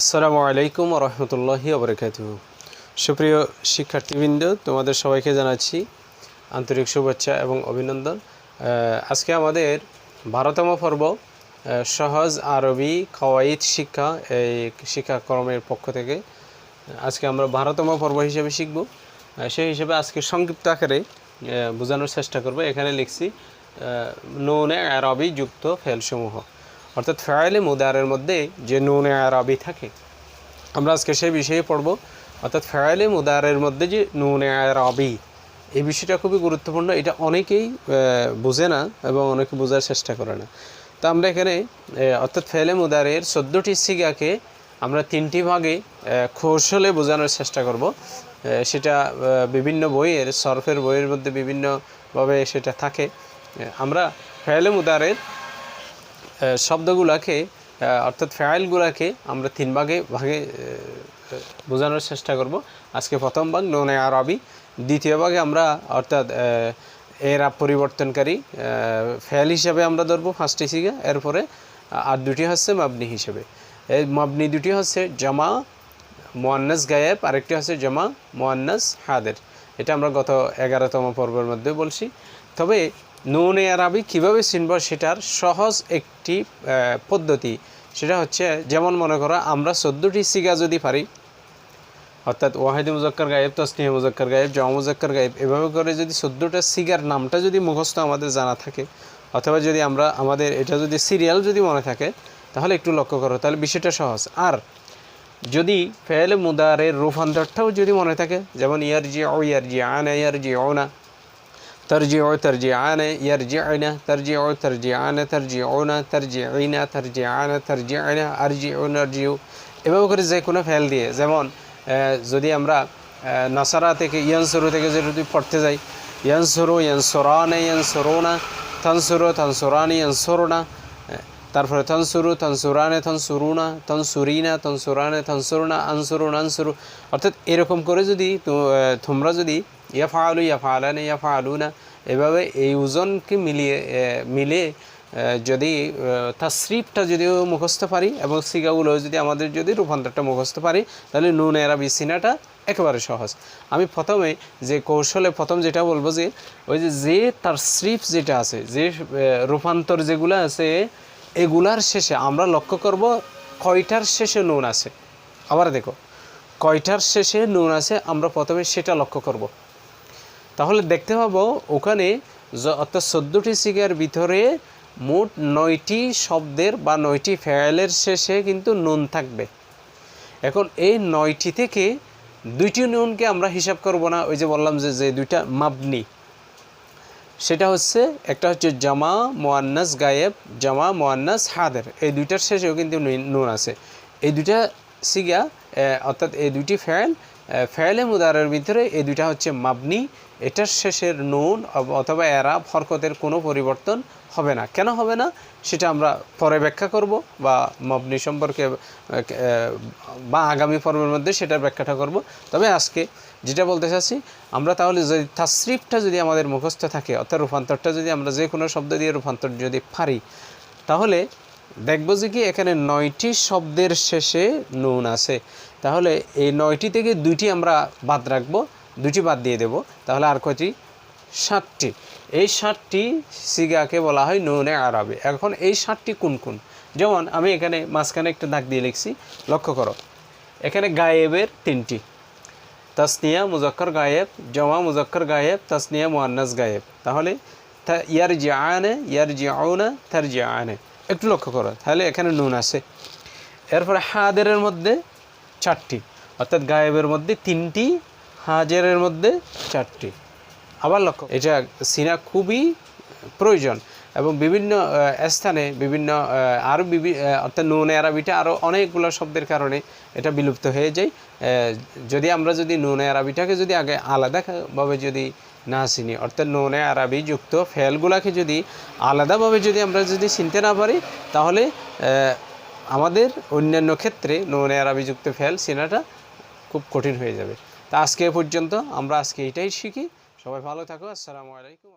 আসসালামু আলাইকুম রহমতুল্লাহি ওবরাকাত সুপ্রিয় শিক্ষার্থীবৃন্দ, তোমাদের সবাইকে জানাচ্ছি আন্তরিক শুভেচ্ছা এবং অভিনন্দন। আজকে আমাদের বারোতম পর্ব সহজ আরবি খাওয়াইদ শিক্ষা, এই শিক্ষাক্রমের পক্ষ থেকে। আজকে আমরা বারোতম পর্ব হিসেবে শিখব। সেই হিসেবে আজকে সংক্ষিপ্ত আকারে বোঝানোর চেষ্টা করব। এখানে লিখছি নৌনে আরবি যুক্ত ফেলসমূহ। অর্থাৎ ফেয়ালে মুদারের মধ্যে যে নুনে আরবি থাকে। আমরা আজকে সেই বিষয়ে পড়ব। অর্থাৎ ফেয়ালে মুদারের মধ্যে যে নুনে আরবি, এই বিষয়টা খুবই গুরুত্বপূর্ণ। এটা অনেকেই বোঝে না এবং অনেকে বোঝার চেষ্টা করে না। তো আমরা এখানে অর্থাৎ ফেলে মুদারের চোদ্দোটি সিগাকে আমরা তিনটি ভাগে কৌশলে বোঝানোর চেষ্টা করব। সেটা বিভিন্ন বইয়ের, সরফের বইয়ের মধ্যে বিভিন্নভাবে সেটা থাকে। আমরা ফেলে মুদারের শব্দগুলাকে অর্থাৎ ফ্যাইলগুলাকে আমরা তিন ভাগে ভাগে বোঝানোর চেষ্টা করব। আজকে প্রথম ভাগ, ননে আরবি। দ্বিতীয় ভাগে আমরা, অর্থাৎ এরা পরিবর্তনকারী ফেল হিসাবে আমরা ধরবো ফার্স্টে সিগা এরপরে আর দুটি হচ্ছে মাবনি হিসেবে। এই মাবনি দুটি হচ্ছে জামা, মোয়ান্নাস গায়েব। আরেকটি হচ্ছে জামা, মোয়ান্নাস হাদের। এটা আমরা গত এগারোতম পর্বের মধ্যে বলছি। তবে নুন আরবি কীভাবে চিনব সেটার সহজ একটি পদ্ধতি। সেটা হচ্ছে, যেমন মনে করো, আমরা চোদ্দোটি সিগা যদি পারি, অর্থাৎ ওয়াহিদ মুজক্কর গায়েব, তসনিহ মুজক্কর গায়েব, জমা মুজক্কর গায়েব, এভাবে করে যদি চোদ্দোটা সিগার নামটা যদি মুখস্থ আমাদের জানা থাকে, অথবা যদি আমরা আমাদের, এটা যদি সিরিয়াল যদি মনে থাকে, তাহলে একটু লক্ষ্য করো, তাহলে বিষয়টা সহজ। আর যদি ফেলে মুদারের রূপান্তরটাও যদি মনে থাকে, যেমন ইয়ার জি ও ইয়ার জি আনা ইয়ার জি ও না ترجع ترجعان يرجعن ترجع ترجعان ترجعون ترجعين ترجعان ترجعن أرجعون أرجع এভাবে করে যে কোনো ফেল দিয়ে যেমন আহ, যদি আমরা আহ, নাসারা থেকে ইয়ানসুরু থেকে যদি পড়তে যাই ইয়ানসুরু ইয়ানসুরানে ইয়ানসুরুনা তানসুরু তানসুরানি ইয়ানসুরুনা তারপরে তনসুরু তনসুরানে তনসুরুনা তনসুরিনা তনসুরানে তনসুরুনা আনসুরুন আনসুরু অর্থাৎ এরকম করে যদি তো- আহ, তোমরা যদি ইয়া ফালু ইয়া ফালানে ইয়া না এভাবে এই ওজনকে মিলিয়ে মিলে যদি তাসরিফটা যদিও মুখস্থ পারি এবং সিগাগুলো যদি আমাদের যদি রূপান্তরটা মুখস্থ পারি, তাহলে নুন এরা বিসিনাটা একেবারে সহজ। আমি প্রথমে যে কৌশলে প্রথম যেটা বলব যে, ওই যে যে তার স্রিফ যেটা আছে, যে রূপান্তর যেগুলো আছে, এগুলার শেষে আমরা লক্ষ্য করব কয়টার শেষে নুন আছে। আবার দেখো, কয়টার শেষে নুন আছে, আমরা প্রথমে সেটা লক্ষ্য করব। তাহলে দেখতে পাবো ওখানে অর্থাৎ চোদ্দোটি সিগার ভিতরে মোট নয়টি শব্দের বা নয়টি ফেয়ালের শেষে কিন্তু নুন থাকবে। এখন এই নয়টি থেকে দুইটি নুনকে আমরা হিসাব করব না, ওই যে বললাম যে যে দুইটা মাবনি। সেটা হচ্ছে, একটা হচ্ছে জামা মোয়ান্নাস গায়েব, জামা মোয়ান্নাস হাদের। এই দুইটার শেষেও কিন্তু নুন- আছে। এই দুইটা সিগা অর্থাৎ এই দুইটি ফ্যাল ফ্যালে মুদারের ভিতরে এই দুইটা হচ্ছে মাবনি। এটার শেষের নুন অথবা এরা ফরকতের কোনো পরিবর্তন হবে না। কেন হবে না? সেটা আমরা পরে ব্যাখ্যা করব বা মবনি সম্পর্কে বা আগামী পর্বের মধ্যে সেটার ব্যাখ্যাটা করব। তবে আজকে যেটা বলতে চাচ্ছি, আমরা তাহলে যদি তাসরিফটা যদি আমাদের মুখস্থ থাকে, অর্থাৎ রূপান্তরটা যদি আমরা যে কোনো শব্দ দিয়ে রূপান্তর যদি পারি, তাহলে দেখব যে কি এখানে নয়টি শব্দের শেষে নুন আছে। তাহলে এই নয়টি থেকে দুইটি আমরা বাদ রাখব দুটি বাদ দিয়ে দেব। তাহলে আর কয়টি? ষাটটি এই ষাটটি সিগাকে বলা হয় নুনে আরবে। এখন এই ষাটটি কোন কোন? যেমন আমি এখানে মাঝখানে একটা দাগ দিয়ে লিখছি, লক্ষ্য করো। এখানে গায়েবের তিনটি। তাসনিয়া, মুজক্কর গায়েব, জমা, মুজক্কর গায়েব, তাসনিয়া মুয়ান্নাস গায়েব। তাহলে ইয়ার জিয়ানে ইয়ার জিয়াউনা তার জিয়ানে একটু লক্ষ্য করো, তাহলে এখানে নুন আছে। এরপরে হাদেরের মধ্যে চারটি, অর্থাৎ গায়েবের মধ্যে তিনটি, হাজেরের মধ্যে চারটি। আবার লক্ষ্য, এটা সিনা খুবই প্রয়োজন এবং বিভিন্ন স্থানে বিভিন্ন আরও বিভি অর্থাৎ নুন আরবিটা আরও অনেকগুলো শব্দের কারণে এটা বিলুপ্ত হয়ে যায়। যদি আমরা যদি নুন আরবিটাকে যদি আগে আলাদাভাবে যদি না চিনি। অর্থাৎ নুনে, আরবি যুক্ত ফেলগুলাকে যদি আলাদাভাবে যদি আমরা যদি চিনতে না পারি, তাহলে আমাদের অন্যান্য ক্ষেত্রে নুনে, আরবি যুক্ত ফেল চেনাটা খুব কঠিন হয়ে যাবে। তা আজকে পর্যন্ত, আমরা আজকে এটাই শিখি। সবাই ভালো থাকো, আসসালামু আলাইকুম।